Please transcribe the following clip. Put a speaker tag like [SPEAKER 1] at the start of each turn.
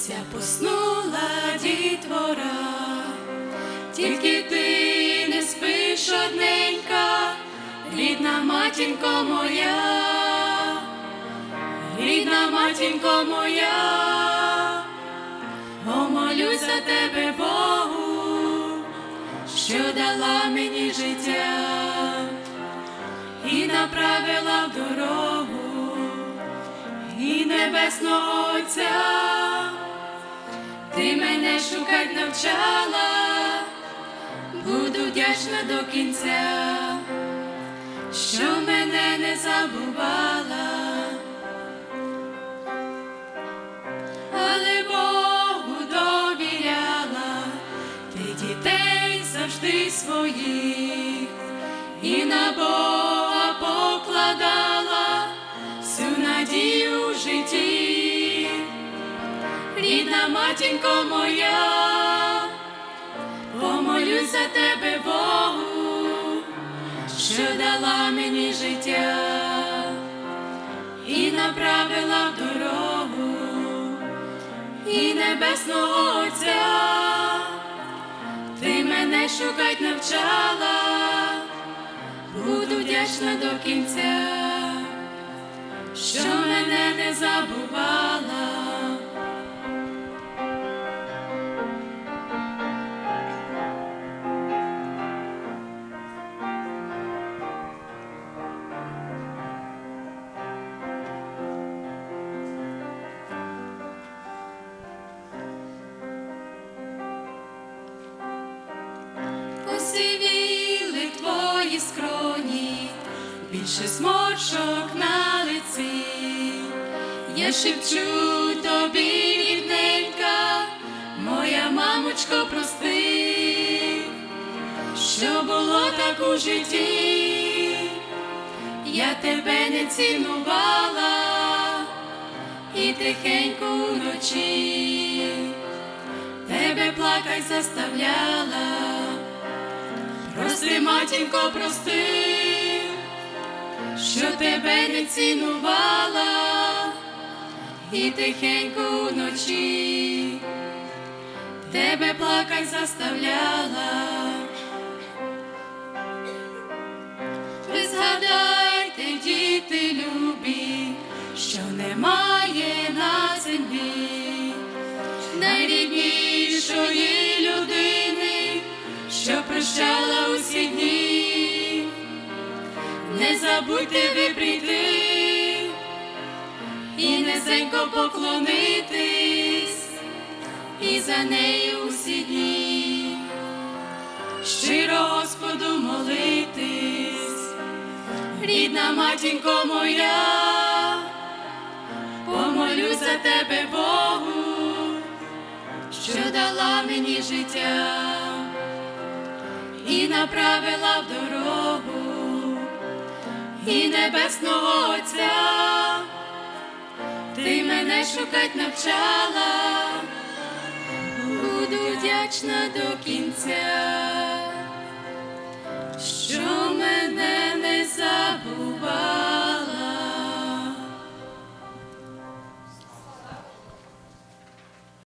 [SPEAKER 1] вся поснула дітвора, тільки ти не спиш одненька, рідна матінко моя, рідна матінко моя, помолюсь за тебе Богу, що дала мені життя і направила в дорогу і небесного Отця, ти мене шукать навчала, буду вдячна до кінця, що мене не забувала. Але Богу довіряла, ти дітей завжди своїх, і на Бога рідна матінко моя, помолюсь за тебе Богу, що дала мені життя і направила в дорогу і небесного Отця, ти мене шукать навчала, буду вдячна до кінця, що мене не забувала. Більше смочок на лиці. Я шепчу тобі, рідненька, моя мамочко, прости, що було так у житті, я тебе не цінувала і тихенько вночі тебе плакать заставляла. Прости, матінко, прости, що тебе не цінувала і тихенько вночі тебе плакать заставляла. Ви згадайте, діти любі, що немає на землі найріднішої людини, що прощала усі дні. Не забудьте ви прийти і низенько поклонитись, і за нею усі дні, щиро Господу молитись, рідна матінко моя, помолюсь за тебе Богу, що дала мені життя і направила в дорогу і небесного Отця, ти мене шукать навчала, буду вдячна до кінця, що